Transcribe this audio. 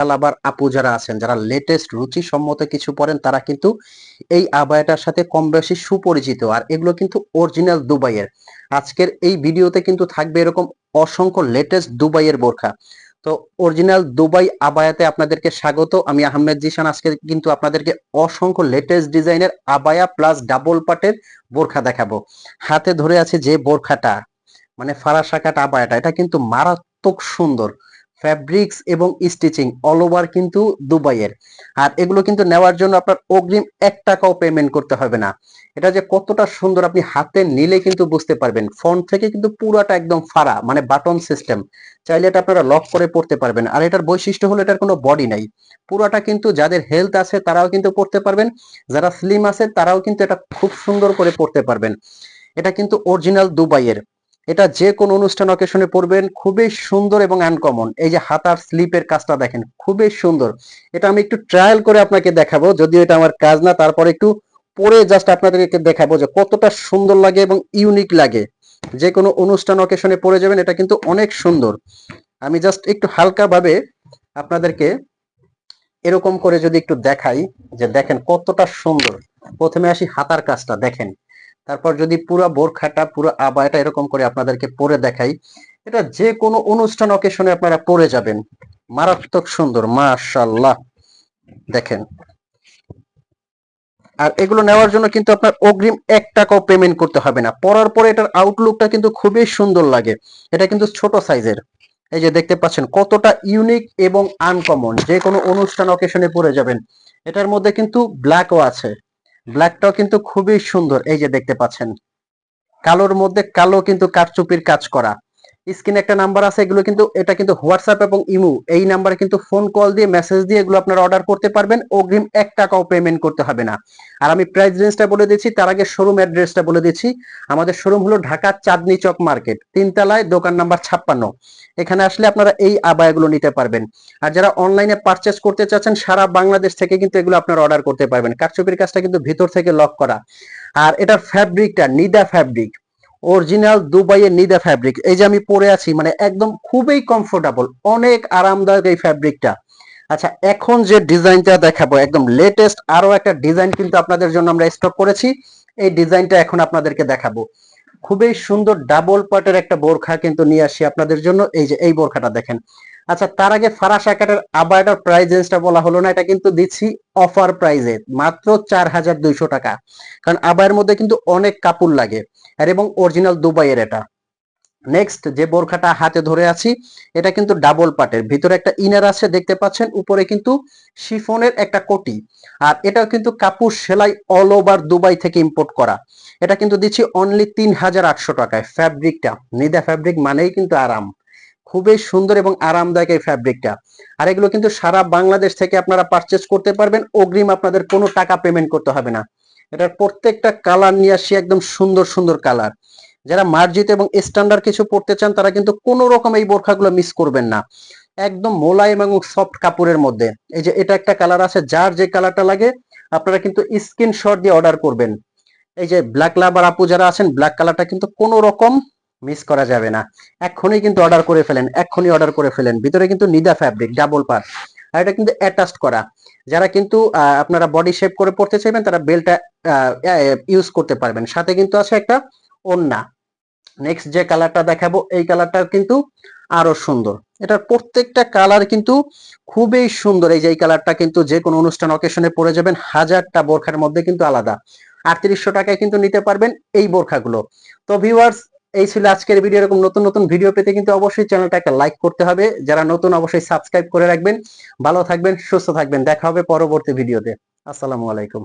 আবার আপু যারা আছেন, যারা লেটেস্ট রুচি সম্মত কিছু পরেন তারা কিন্তু এই আবায়াটার সাথে কম বেশি সুপরিচিত। আর এগুলো কিন্তু অরিজিনাল দুবাইয়ের। আজকের এই ভিডিওতে কিন্তু থাকবে এরকম অসংখ্য লেটেস্ট দুবাইয়ের বোরখা। তো অরিজিনাল দুবাই আবায়াতে আপনাদেরকে স্বাগত। আমি আহমেদ জিশান। আজকে কিন্তু আপনাদেরকে অসংখ্য লেটেস্ট ডিজাইনের আবায়া প্লাস ডাবল পাটের বোরখা দেখাবো। হাতে ধরে আছে যে বোরখাটা মানে ফারাসা কাট আবায়াটা, এটা কিন্তু মারাত্মক সুন্দর। ফ্যাব্রিক্স এবং স্টিচিং অল ওভার কিন্তু দুবাইয়ের। আর এগুলো কিন্তু নেওয়ার জন্য আপনার অগ্রিম এক টাকাও পেমেন্ট করতে হবে না। এটা যে কতটা সুন্দর আপনি হাতে নিলে কিন্তু বুঝতে পারবেন। ফ্রন্ট থেকে কিন্তু পুরাটা একদম ফাড়া মানে বাটন সিস্টেম চাইলে এটা আপনারা লক করে পড়তে পারবেন। আর এটার বৈশিষ্ট্য হলো এটার কোনো বডি নাই। পুরাটা কিন্তু যাদের হেলথ আছে তারাও কিন্তু পড়তে পারবেন। যারা স্লিম আছে তারাও কিন্তু এটা খুব সুন্দর করে পড়তে পারবেন। এটা কিন্তু অরিজিনাল দুবাইয়ের। এটা যে কোনো অনুষ্ঠান অকেশনে পড়বেন খুবই সুন্দর এবং আনকমন এই যে হাতার স্লিপের কাজটা দেখেন, খুবই সুন্দর। এটা আমি একটু ট্রায়াল করে আপনাকে দেখাবো, যদিও এটা আমার কাজ না, তারপরে একটু পরে জাস্ট আপনাদেরকে দেখাবো যে কতটা সুন্দর লাগে এবং ইউনিক লাগে। যে কোনো অনুষ্ঠান অকেশনে পড়ে যাবেন, এটা কিন্তু অনেক সুন্দর। আমি জাস্ট একটু হালকা ভাবে আপনাদেরকে এরকম করে যদি একটু দেখাই, যে দেখেন কতটা সুন্দর। প্রথমে আসি হাতার কাজটা, দেখেন। তারপর যদি পুরো বোরখাটা, পুরো আবায়টা এরকম করে আপনাদেরকে পরে দেখাই, এটা যে কোনো অনুষ্ঠান অকেশনে আপনারা পরে যাবেন। মারাত্মক সুন্দর মাশাল্লাহ দেখেন। আর এগুলো নেওয়ার জন্য কিন্তু আপনার অগ্রিম এক টাকাও পেমেন্ট করতে হবে না। পরার পরে এটার আউটলুকটা কিন্তু খুবই সুন্দর লাগে। এটা কিন্তু ছোট সাইজের এই যে দেখতে পাচ্ছেন, কতটা ইউনিক এবং আনকমন যে কোনো অনুষ্ঠান অকেশনে পরে যাবেন। এটার মধ্যে কিন্তু ব্ল্যাকও আছে। ব্ল্যাকটাও কিন্তু খুবই সুন্দর, এই যে দেখতে পাচ্ছেন। কালোর মধ্যে কালো কিন্তু কাঠচুপির কাজ করা। স্ক্রিনে একটা নাম্বার আছে, এগুলো কিন্তু, এটা কিন্তু হোয়াটসঅ্যাপ এবং ইমু এই নাম্বারে কিন্তু ফোন কল দিয়ে মেসেজ দিয়ে এগুলো আপনারা অর্ডার করতে পারবেন। অগ্রিম এক টাকাও পেমেন্ট করতে হবে না। আর আমি প্রাইস রেঞ্জটা বলে দিচ্ছি, তার আগে শোরুম অ্যাড্রেসটা বলে দিচ্ছি। আমাদের শোরুম হলো ঢাকা চাঁদনি চক মার্কেট তিনতলায়, দোকান নাম্বার ছাপ্পান্ন। এখানে আসলে আপনারা এই আবায়াগুলো নিতে পারবেন। আর যারা অনলাইনে পারচেস করতে চাচ্ছেন, সারা বাংলাদেশ থেকে কিন্তু এগুলো আপনারা অর্ডার করতে পারবেন। কারচুপির কাজটা কিন্তু ভিতর থেকে লক করা। আর এটার ফ্যাব্রিকটা নিদা ফ্যাব্রিক অরিজিনাল দুবাইয়ের নিদা ফ্যাব্রিক এই যে আমি পরে আছি মানে একদম খুবই কমফোর্টেবল অনেক আরামদায়ক এই ফ্যাব্রিকটা আচ্ছা এখন যে ডিজাইনটা দেখাবো, একদম লেটেস্ট আরও একটা ডিজাইন কিন্তু আপনাদের জন্য আমরা স্টক করেছি। এই ডিজাইনটা এখন আপনাদেরকে দেখাবো। খুবই সুন্দর ডাবল পার্টের একটা বোরখা কিন্তু নিয়ে আসি আপনাদের জন্য। এই যে, এই বোরখাটা দেখেন। আচ্ছা তার আগে ফারাস আকারের আবার প্রাইস রেঞ্জটা বলা হলো না, এটা কিন্তু দিচ্ছি অফার প্রাইজে মাত্র চার হাজার দুইশো টাকা। কারণ আবায়ের মধ্যে কিন্তু অনেক কাপড় লাগে। আর এবং অরিজিনাল দুবাইয়ের এটা। নেক্সট যে বোরখাটা হাতে ধরে আছি, এটা কিন্তু ডাবল পাটের ভিতরে একটা ইনার আছে, দেখতে পাচ্ছেন, উপরে কিন্তু শিফনের একটা কোটি। আর এটাও কিন্তু কাপড় সেলাই অল ওভার দুবাই থেকে ইম্পোর্ট করা। এটা কিন্তু দিচ্ছি অনলি তিন হাজার আটশো টাকায়। ফ্যাব্রিকটা নিদা ফ্যাব্রিক মানেই কিন্তু আরাম। খুবই সুন্দর এবং আরামদায়ক এই ফ্যাব্রিকটা আর এগুলো কিন্তু সারা বাংলাদেশ থেকে আপনারা পারচেস করতে পারবেন। অগ্রিম আপনাদের কোনো টাকা পেমেন্ট করতে হবে না। এটার প্রত্যেকটা কালার নিয়ে আসি একদম সুন্দর সুন্দর কালার যারা মার্জিত এবং স্ট্যান্ডার্ড কিছু পড়তে চান, তারা কিন্তু কোনো রকম এই বোরখাগুলো মিস করবেন না। একদম মোলায়েম এবং সফট কাপড়ের মধ্যে। এই যে এটা একটা কালার আছে, যার যে কালারটা লাগে, আপনারা কিন্তু স্ক্রিনশট দিয়ে অর্ডার করবেন। এই যে ব্ল্যাক লাভার আপু যারা আছেন ব্ল্যাক কালারটা কিন্তু কোনো রকম মিস করা যাবে না। এক্ষুনি কিন্তু অর্ডার করে ফেলেন, এক্ষুনি অর্ডার করে ফেলেন। ভিতরে কিন্তু নিদা ফ্যাব্রিক ডাবল পার আর এটা কিন্তু অ্যাটাচড করা। যারা কিন্তু আপনারা বডি শেপ করে পড়তে চাইবেন, তারা বেলটা ইউজ করতে পারবেন। সাথে কিন্তু আছে একটা ওন্না নেক্সট যে কালারটা দেখাবো, এই কালারটা কিন্তু আরও সুন্দর। এটার প্রত্যেকটা কালার কিন্তু খুবই সুন্দর। এই যে এই কালারটা কিন্তু যে কোনো অনুষ্ঠান অকেশনে পরে যাবেন, হাজারটা বোরখার মধ্যে কিন্তু আলাদা। আটত্রিশশো টাকায় কিন্তু নিতে পারবেন এই বোরখাগুলো। তো ভিউয়ার্স এই ছিল আজকের ভিডিও এরকম নতুন নতুন ভিডিও পেতে কিন্তু অবশ্যই চ্যানেলটা একটা লাইক করতে হবে। যারা নতুন, অবশ্যই সাবস্ক্রাইব করে রাখবেন। ভালো থাকবেন, সুস্থ থাকবেন। দেখা হবে পরবর্তী ভিডিওতে আসসালামু আলাইকুম।